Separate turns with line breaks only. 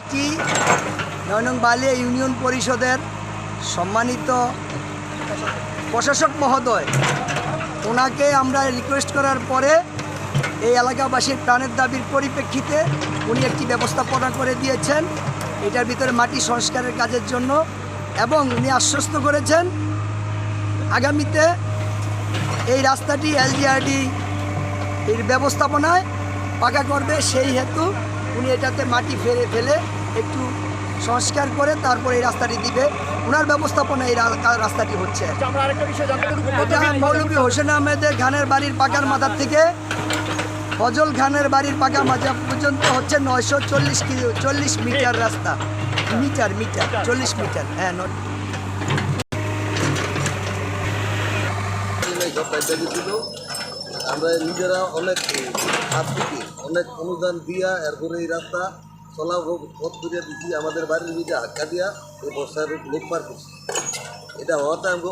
এটি নয়নং বালিয়া ইউনিয়ন পরিষদের সম্মানিত প্রশাসক মহোদয়, ওনাকে আমরা রিকোয়েস্ট করার পরে এই এলাকাবাসীর প্রাণের দাবির পরিপ্রেক্ষিতে উনি একটি ব্যবস্থাপনা করে দিয়েছেন। এটার ভিতরে মাটি সংস্কারের কাজের জন্য এবং উনি আশ্বস্ত করেছেন, আগামীতে এই রাস্তাটি এলজিআরডি এর ব্যবস্থাপনায় পাকা করবে সেই হেতু উনি এটাতে মাটি ফেলে ফেলে একটু সংস্কার করে তারপরে এই রাস্তাটি দিবে। ওনার ব্যবস্থাপনা এই রা- রাস্তাটি হচ্ছে।
আচ্ছা, আমরা আরেকটা বিষয় জানতে চাই।
এটা মৌলভী হোসেন আহমেদের খানের বাড়ির পাকার মাথার থেকে ফজল খানের বাড়ির পাকা মাজা পর্যন্ত হচ্ছে নয়শো চল্লিশ কিলো চল্লিশ মিটার রাস্তা। মিটার মিটার চল্লিশ মিটার। হ্যাঁ
আমরা নিজেরা অনেক হাত থেকে অনেক অনুদান দিয়া এরপরে এই রাস্তা চলা পথ করিয়া দিচ্ছি আমাদের বাড়ির মধ্যে আটকা দিয়া এই বর্ষার লোক পার করছি। এটা হওয়াতে আমি